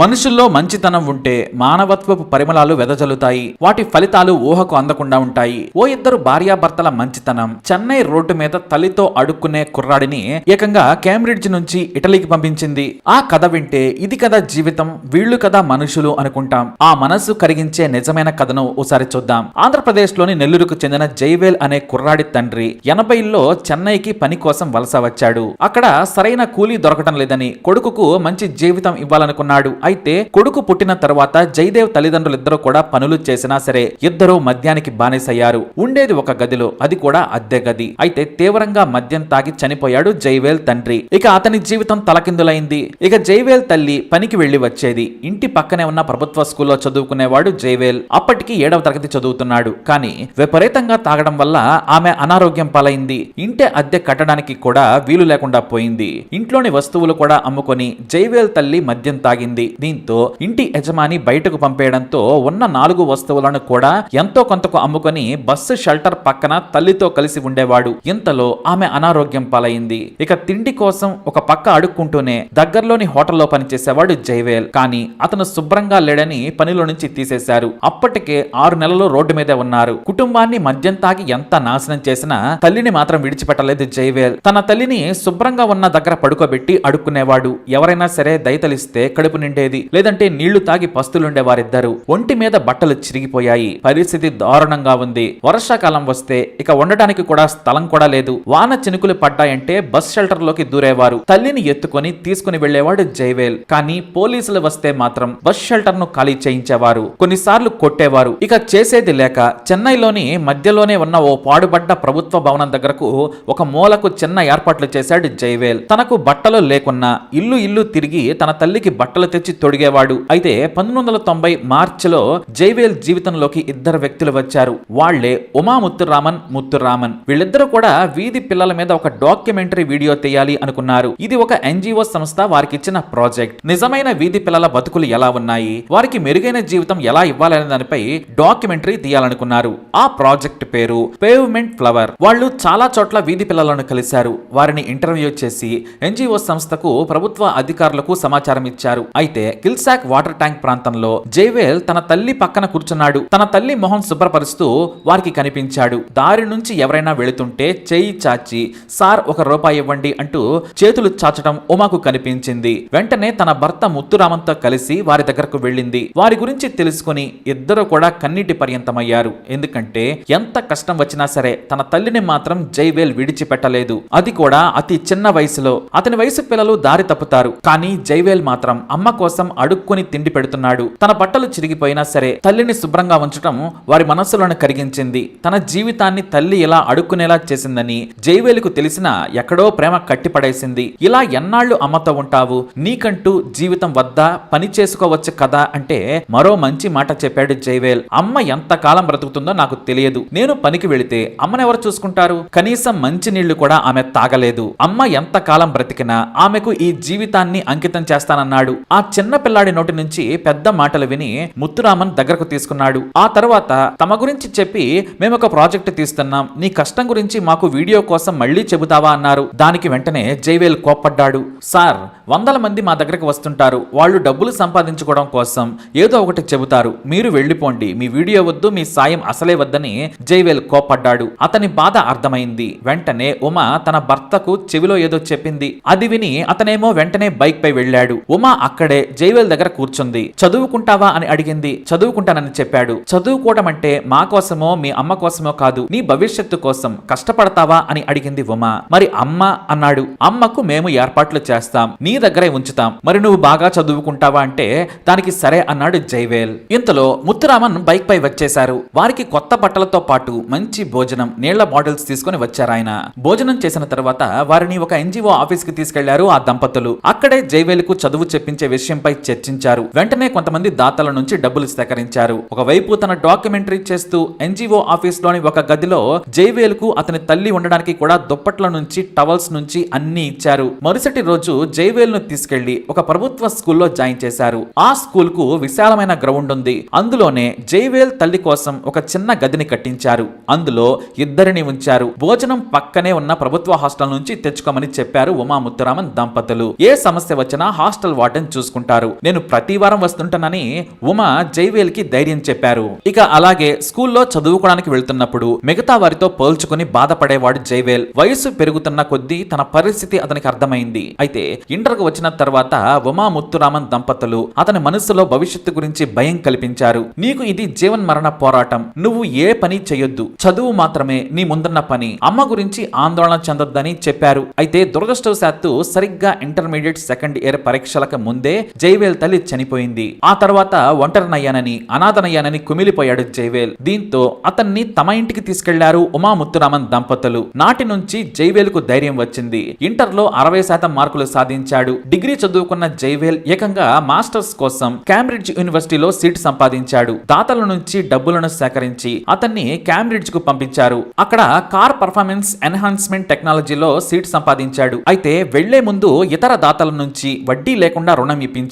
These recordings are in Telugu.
మనుషుల్లో మంచితనం ఉంటే మానవత్వపు పరిమళాలు వెదజల్లుతాయి. వాటి ఫలితాలు ఊహకు అందకుండా ఉంటాయి. ఓ ఇద్దరు భార్యాభర్తల మంచితనం చెన్నై రోడ్డు మీద తల్లితో అడుక్కునే కుర్రాడిని ఏకంగా కేంబ్రిడ్జ్ నుంచి ఇటలీకి పంపించింది. ఆ కథ వింటే ఇది కదా జీవితం వీళ్ళు కదా మనుషులు అనుకుంటాం. ఆ మనసు కరిగించే నిజమైన కథను ఓసారి చూద్దాం. ఆంధ్రప్రదేశ్లోని నెల్లూరుకు చెందిన జైవేల్ అనే కుర్రాడి తండ్రి ఎనభైల్లో చెన్నైకి పని కోసం వలస వచ్చాడు. అక్కడ సరైన కూలీ దొరకటం లేదని కొడుకుకు మంచి జీవితం ఇవ్వాలనుకున్నాడు. అయితే కొడుకు పుట్టిన తర్వాత జయదేవ్ తల్లిదండ్రులిద్దరూ కూడా పనులు చేసినా సరే ఇద్దరూ మద్యానికి బానిసయ్యారు. ఉండేది ఒక గదిలో అది కూడా అద్దె గది. అయితే తీవ్రంగా మద్యం తాగి చనిపోయాడు జైవేల్ తండ్రి. ఇక అతని జీవితం తలకిందులైంది. ఇక జైవేల్ తల్లి పనికి వెళ్ళి వచ్చేది. ఇంటి పక్కనే ఉన్న ప్రభుత్వ స్కూల్లో చదువుకునేవాడు జైవేల్ అప్పటికి ఏడవ తరగతి చదువుతున్నాడు. కానీ విపరీతంగా తాగడం వల్ల ఆమె అనారోగ్యం పాలైంది. ఇంటి అద్దె కట్టడానికి కూడా వీలు లేకుండా పోయింది. ఇంట్లోని వస్తువులు కూడా అమ్ముకొని జైవేల్ తల్లి మద్యం తాగింది. దీంతో ఇంటి యజమాని బయటకు పంపేయడంతో ఉన్న నాలుగు వస్తువులను కూడా ఎంతో కొంతకు అమ్ముకొని బస్సు షెల్టర్ పక్కన తల్లితో కలిసి ఉండేవాడు. ఇంతలో ఆమె అనారోగ్యం పాలైంది. ఇక తిండి కోసం ఒక పక్క అడుక్కుంటూనే దగ్గరలోని హోటల్లో పనిచేసేవాడు జైవేల్. కానీ అతను శుభ్రంగా లేడని పనిలో నుంచి తీసేశారు. అప్పటికే ఆరు నెలలు రోడ్డు మీదే ఉన్నారు. కుటుంబాన్ని మద్యం తాగి ఎంత నాశనం చేసినా తల్లిని మాత్రం విడిచిపెట్టలేదు జైవేల్. తన తల్లిని శుభ్రంగా ఉన్న దగ్గర పడుకోబెట్టి అడుక్కునేవాడు. ఎవరైనా సరే దయతలిస్తే కడుపు నిండే ఉండేది లేదంటే నీళ్ళు తాగి పస్తులుండే వారిద్దరు ఒంటి మీద బట్టలు చిరిగిపోయాయి. పరిస్థితి దారుణంగా ఉంది. వర్షాకాలం వస్తే ఇక ఉండడానికి కూడా స్థలం కూడా లేదు. వాన చినుకులు పడ్డాయంటే బస్ షెల్టర్లోకి దూరేవారు. తల్లిని ఎత్తుకొని తీసుకుని వెళ్ళేవాడు జైవేల్ కానీ పోలీసులు వస్తే మాత్రం బస్ షెల్టర్ను ఖాళీ చేయించేవారు. కొన్నిసార్లు కొట్టేవారు. ఇక చేసేది లేక చెన్నైలోని మధ్యలోనే ఉన్న ఓ పాడుబడ్డ ప్రభుత్వ భవనం దగ్గరకు ఒక మూలకు చిన్న ఏర్పాట్లు చేశాడు జైవేల్ తనకు బట్టలు లేకున్నా ఇల్లు ఇల్లు తిరిగి తన తల్లికి బట్టలు తెచ్చి తొడిగేవాడు. అయితే పంతొమ్మిది వందల తొంభై మార్చిలో జైవేల్ జీవితంలోకి ఇద్దరు వ్యక్తులు వచ్చారు. వాళ్ళే ఉమా ముత్తురామన్ ముత్తురామన్. వీళ్ళిద్దరూ కూడా వీధి పిల్లల మీద ఒక డాక్యుమెంటరీ వీడియో తీయాలి అనుకున్నారు. ఇది ఒక ఎన్జిఓ సంస్థ వారికి ఇచ్చిన ప్రాజెక్ట్. నిజమైన వీధి పిల్లల బతుకులు ఎలా ఉన్నాయి? వారికి మెరుగైన జీవితం ఎలా ఇవ్వాలనే దానిపై డాక్యుమెంటరీ తీయాలనుకున్నారు. ఆ ప్రాజెక్ట్ పేరు పేవ్మెంట్ ఫ్లవర్. వాళ్ళు చాలా చోట్ల వీధి పిల్లలను కలిశారు. వారిని ఇంటర్వ్యూ చేసి ఎన్జిఓ సంస్థకు ప్రభుత్వ అధికారులకు సమాచారం ఇచ్చారు. అయితే కిల్సాక్ వాటర్ ట్యాంక్ ప్రాంతంలో జైవేల్ తన తల్లి పక్కన కూర్చున్నాడు. తన తల్లి మొహం శుభ్రపరుస్తూ వారికి కనిపించాడు. దారి నుంచి ఎవరైనా వెళుతుంటే చేయి చాచి సార్ ఒక రూపాయి ఇవ్వండి అంటూ చేతులు చాచడం ఉమాకు కనిపించింది. వెంటనే తన భర్త ముత్తురామంతో కలిసి వారి దగ్గరకు వెళ్ళింది. వారి గురించి తెలుసుకుని ఇద్దరు కూడా కన్నీటి పర్యంతమయ్యారు. ఎందుకంటే ఎంత కష్టం వచ్చినా సరే తన తల్లిని మాత్రం జైవేల్ విడిచిపెట్టలేదు. అది కూడా అతి చిన్న వయసులో. అతని వయసు పిల్లలు దారి తప్పుతారు. కానీ జైవేల్ మాత్రం అమ్మ కోసం అడుక్కుని తిండి పెడుతున్నాడు. తన బట్టలు చిరిగిపోయినా సరే తల్లిని శుభ్రంగా ఉంచడం వారి మనస్సులను కరిగించింది. తన జీవితాన్ని తల్లి ఇలా అడుక్కునేలా చేసిందని జైవేలుకు తెలిసిన ఎక్కడో ప్రేమ కట్టిపడేసింది. ఇలా ఎన్నాళ్ళు అమ్మతో ఉంటావు? నీకంటూ జీవితం వద్దా? పని చేసుకోవచ్చు కదా? అంటే మరో మంచి మాట చెప్పాడు జైవేల్ అమ్మ ఎంత కాలం బ్రతుకుతుందో నాకు తెలియదు. నేను పనికి వెళితే అమ్మనెవరు చూసుకుంటారు? కనీసం మంచి నీళ్ళు కూడా ఆమె తాగలేదు. అమ్మ ఎంత కాలం బ్రతికినా ఆమెకు ఈ జీవితాన్ని అంకితం చేస్తానన్నాడు. ఆ చిన్న పిల్లాడి నోటి నుంచి పెద్ద మాటలు విని ముత్తురామన్ దగ్గరకు తీసుకున్నాడు. ఆ తర్వాత తమ గురించి చెప్పి మేము ఒక ప్రాజెక్ట్ తీస్తున్నాం. నీ కష్టం గురించి మాకు వీడియో కోసం మళ్ళీ చెబుతావా అన్నారు. దానికి వెంటనే జైవేల్ కోప్పడ్డాడు. సార్ వందల మంది మా దగ్గరకు వస్తుంటారు. వాళ్ళు డబ్బులు సంపాదించుకోవడం కోసం ఏదో ఒకటి చెబుతారు. మీరు వెళ్ళిపోండి. మీ వీడియో వద్దు మీ సాయం అసలే వద్దని జైవేల్ కోప్పడ్డాడు. అతని బాధ అర్థమైంది. వెంటనే ఉమా తన భర్తకు చెవిలో ఏదో చెప్పింది. అది విని అతనేమో వెంటనే బైక్ పై వెళ్ళాడు. ఉమా అక్కడే జైవేల్ దగ్గర కూర్చుంది. చదువుకుంటావా? అని అడిగింది. చదువుకుంటానని చెప్పాడు. చదువుకోవడం అంటే మా కోసమో మీ అమ్మ కోసమో కాదు. నీ భవిష్యత్తు కోసం కష్టపడతావా? అని అడిగింది ఉమా. మరి అమ్మ అన్నాడు. అమ్మకు మేము ఏర్పాట్లు చేస్తాం. నీ దగ్గరే ఉంచుతాం. మరి నువ్వు బాగా చదువుకుంటావా అంటే దానికి సరే అన్నాడు జైవేల్. ఇంతలో ముత్తురామన్ బైక్ పై వచ్చేశారు. వారికి కొత్త బట్టలతో పాటు మంచి భోజనం నీళ్ళ బాటిల్స్ తీసుకుని వచ్చారు ఆయన. భోజనం చేసిన తర్వాత వారిని ఒక ఎన్జిఓ ఆఫీస్కి తీసుకెళ్ళారు ఆ దంపతులు. అక్కడే జైవేల్కు చదువు చెప్పించే విషయంపై చర్చించారు. వెంటనే కొంతమంది దాతల నుంచి డబ్బులు సేకరించారు. ఒకవైపు తన డాక్యుమెంటరీ చేస్తూ ఎన్జిఓ ఆఫీస్లోని ఒక గదిలో జైవేల్కు అతని తల్లి ఉండడానికి కూడా దుప్పట్ల నుంచి టవల్స్ నుంచి అన్ని ఇచ్చారు. మరుసటి రోజు జైవేల్ను తీసుకెళ్ళి ఒక ప్రభుత్వ స్కూల్లో జాయిన్ చేశారు. ఆ స్కూల్కు విశాలమైన గ్రౌండ్ ఉంది. అందులోనే జైవేల్ తల్లి కోసం ఒక చిన్న గదిని కట్టించారు. అందులో ఇద్దరిని ఉంచారు. భోజనం పక్కనే ఉన్న ప్రభుత్వ హాస్టల్ నుంచి తెచ్చుకోమని చెప్పారు ఉమా ముత్తురామన్ దంపతులు. ఏ సమస్య వచ్చినా హాస్టల్ వార్డెన్ చూసుకుంటారు. ఉంటారు. నేను ప్రతి వారం వస్తుంటానని ఉమా జైవేల్కి ధైర్యం చెప్పారు. ఇక అలాగే స్కూల్లో చదువుకోవడానికి వెళ్తున్నప్పుడు మిగతా వారితో పోల్చుకుని బాధపడేవాడు జైవేల్. వయసు పెరుగుతున్న కొద్దీ తన పరిస్థితి అతనికి అర్థమైంది. అయితే ఇంటర్కు వచ్చిన తర్వాత ఉమా ముత్తురామన్ దంపతులు అతని మనస్సులో భవిష్యత్తు గురించి భయం కల్పించారు. నీకు ఇది జీవన్ మరణ పోరాటం. నువ్వు ఏ పని చేయొద్దు చదువు మాత్రమే నీ ముందున్న పని. అమ్మ గురించి ఆందోళన చెందొద్దని చెప్పారు. అయితే దురదృష్టవశాత్తు సరిగ్గా ఇంటర్మీడియట్ సెకండ్ ఇయర్ పరీక్షలకు ముందే జైవేల్ తల్లి చనిపోయింది. ఆ తర్వాత ఒంటరినయ్యానని అనాథనయ్యానని కుమిలిపోయాడు జైవేల్. దీంతో అతన్ని తమ ఇంటికి తీసుకెళ్ళారు ఉమా ముత్తురామన్ దంపతులు. నాటి నుంచి జైవేల్కు ధైర్యం వచ్చింది. ఇంటర్లో అరవై శాతం మార్కులు సాధించాడు. డిగ్రీ చదువుకున్న జైవేల్ ఏకంగా మాస్టర్స్ కోసం కేంబ్రిడ్జ్ యూనివర్సిటీలో సీట్ సంపాదించాడు. దాతల నుంచి డబ్బులను సేకరించి అతన్ని కేంబ్రిడ్జ్కు పంపించారు. అక్కడ కార్ పర్ఫార్మెన్స్ ఎన్హాన్స్మెంట్ టెక్నాలజీలో సీట్ సంపాదించాడు. అయితే వెళ్ళే ముందు ఇతర దాతల నుంచి వడ్డీ లేకుండా రుణం ఇప్పించారు.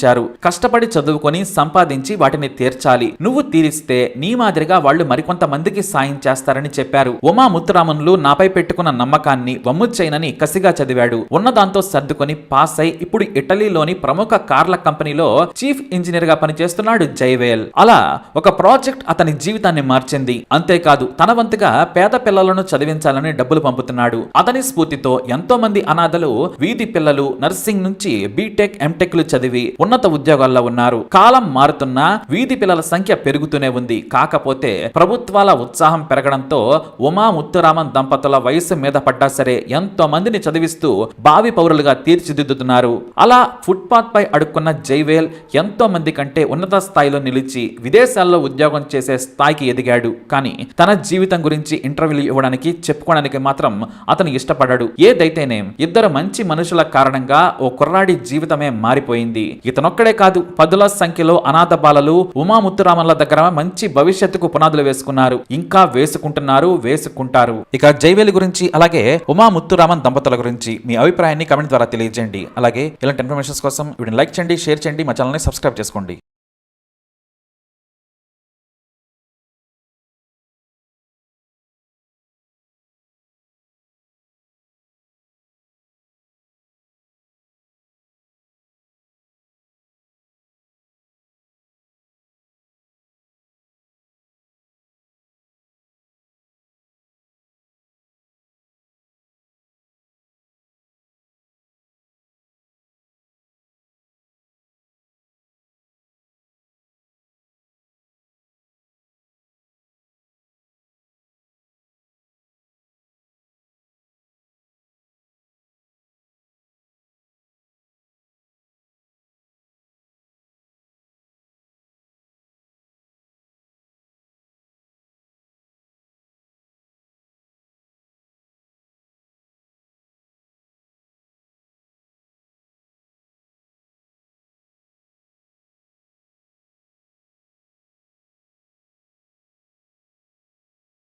కష్టపడి చదువుకొని సంపాదించి వాటిని తీర్చాలి. నువ్వు తీరిస్తే నీ మాదిరిగా వాళ్ళు మరికొంత మందికి సాయం చేస్తారని చెప్పారు. ఉమా ముత్తురామన్లు నాపై పెట్టుకున్న నమ్మకాన్ని వమ్ము చేయనని కసిగా చదివాడు. ఉన్నదాంతో సర్దుకొని పాస్ అయి ఇప్పుడు ఇటలీలోని ప్రముఖ కార్ల కంపెనీలో చీఫ్ ఇంజనీర్గా పనిచేస్తున్నాడు జైవేల్. అలా ఒక ప్రాజెక్ట్ అతని జీవితాన్ని మార్చింది. అంతేకాదు తన వంతుగా పేద పిల్లలను చదివించాలని డబ్బులు పంపుతున్నాడు. అతని స్ఫూర్తితో ఎంతో మంది అనాథలు వీధి పిల్లలు నర్సింగ్ నుంచి బీటెక్ ఎంటెక్లు చదివి ఉన్నత ఉద్యోగాల్లో ఉన్నారు. కాలం మారుతున్నా వీధి పిల్లల సంఖ్య పెరుగుతూనే ఉంది. కాకపోతే ప్రభుత్వాల ఉత్సాహం పెరగడంతో ఉమా ముత్తురామన్ దంపతుల వయసు మీద పడ్డా సరే ఎంతో మందిని చదివిస్తూ భావి పౌరులుగా తీర్చిదిద్దుతున్నారు. అలా ఫుట్పాత్ పై అడుక్కున్న జైవేల్ ఎంతో మంది కంటే ఉన్నత స్థాయిలో నిలిచి విదేశాల్లో ఉద్యోగం చేసే స్థాయికి ఎదిగాడు. కానీ తన జీవితం గురించి ఇంటర్వ్యూలు ఇవ్వడానికి చెప్పుకోవడానికి మాత్రం అతను ఇష్టపడాడు ఏదైతేనేం ఇద్దరు మంచి మనుషుల కారణంగా ఓ కుర్రాడి జీవితమే మారిపోయింది. ఇతనొక్కడే కాదు పదుల సంఖ్యలో అనాథ బాలలు ఉమాముత్తురామన్ల దగ్గర మంచి భవిష్యత్తుకు పునాదులు వేసుకున్నారు. ఇంకా వేసుకుంటున్నారు వేసుకుంటారు. ఇక జైవేలి గురించి అలాగే ఉమా ముత్తురామన్ దంపతుల గురించి మీ అభిప్రాయాన్ని కమెంట్ ద్వారా తెలియజేయండి. అలాగే ఇలాంటి ఇన్ఫర్మేషన్స్ కోసం వీడిని లైక్ చేయండి షేర్ చేయండి మా ఛానల్ని సబ్స్క్రైబ్ చేసుకోండి.